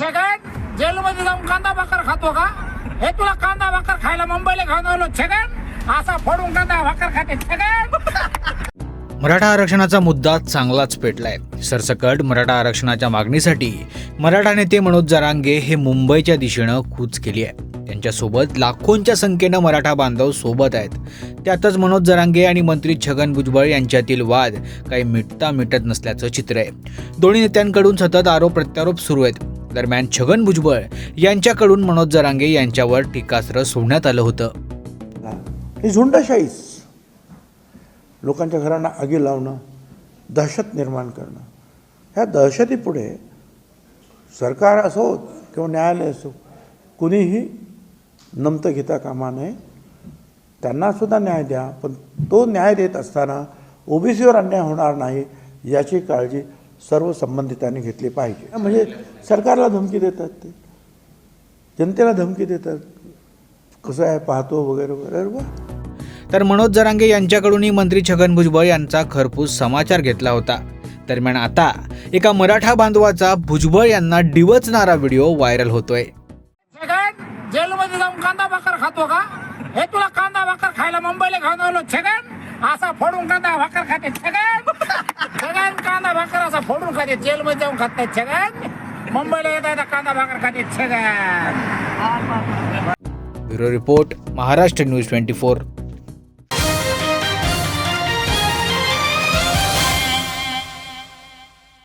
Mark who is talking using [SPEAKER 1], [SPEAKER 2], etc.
[SPEAKER 1] छगन जेलमध्ये जाऊन कांदा भाकर खातो का? हे तुला कांदा भाकर खायला मुंबईला घेऊन आलो छगन. असा फोडून कांदा भाकर खाते छगन.
[SPEAKER 2] मराठा आरक्षणाचा मुद्दा चांगलाच पेटलाय. सरसकट मराठा आरक्षणाच्या मागणीसाठी मराठा नेते मनोज जरांगे हे मुंबईच्या दिशेनं कूच केली आहे त्यांच्यासोबत लाखोंच्या संख्येनं मराठा बांधव सोबत आहेत. त्यातच मनोज जरांगे आणि मंत्री छगन भुजबळ यांच्यातील वाद काही मिटता मिटत नसल्याचं चित्र आहे. दोन्ही नेत्यांकडून सतत आरोप प्रत्यारोप सुरू आहेत. दरम्यान छगन भुजबळ यांच्याकडून मनोज जरांगे यांच्यावर टीकास्त्र सोडण्यात आलं होतं.
[SPEAKER 3] ही झुंडशाहीच. लोकांच्या घरांना आगी लावणं दहशत निर्माण करणं. ह्या दहशतीपुढे सरकार असो किंवा न्यायालय असो कुणीही नमतं घेता कामा नये. त्यांनासुद्धा न्याय द्या पण तो न्याय देत असताना ओबीसीवर अन्याय होणार नाही याची काळजी सर्व संबंधितांनी घेतली पाहिजे. म्हणजे सरकारला धमकी देतात ते. जनतेला धमकी देतात. कसं आहे पाहतो वगैरे वगैरे. वा.
[SPEAKER 2] तर मनोज जरांगे यांच्याकडूनही मंत्री छगन भुजबळ यांचा खरपूस समाचार घेतला होता. दरम्यान आता एका मराठा बांधवाचा भुजबळ यांना डिवचणारा व्हिडिओ व्हायरल होतोय.
[SPEAKER 1] छगन जेलमध्ये जाऊन कांदा भाकर खातो का? हे तुला कांदा भाकर खायला मुंबईला घेऊन आलो छगन! असा फोडून कांदा भाकर खाते छगन. छगन कांदा भाकर असा फोडून खाते. जेलमध्ये जाऊन खात नाही छगन. मुंबईला येता कांदा भाकर खाते Chhagan.
[SPEAKER 2] Bureau report Maharashtra news twenty four.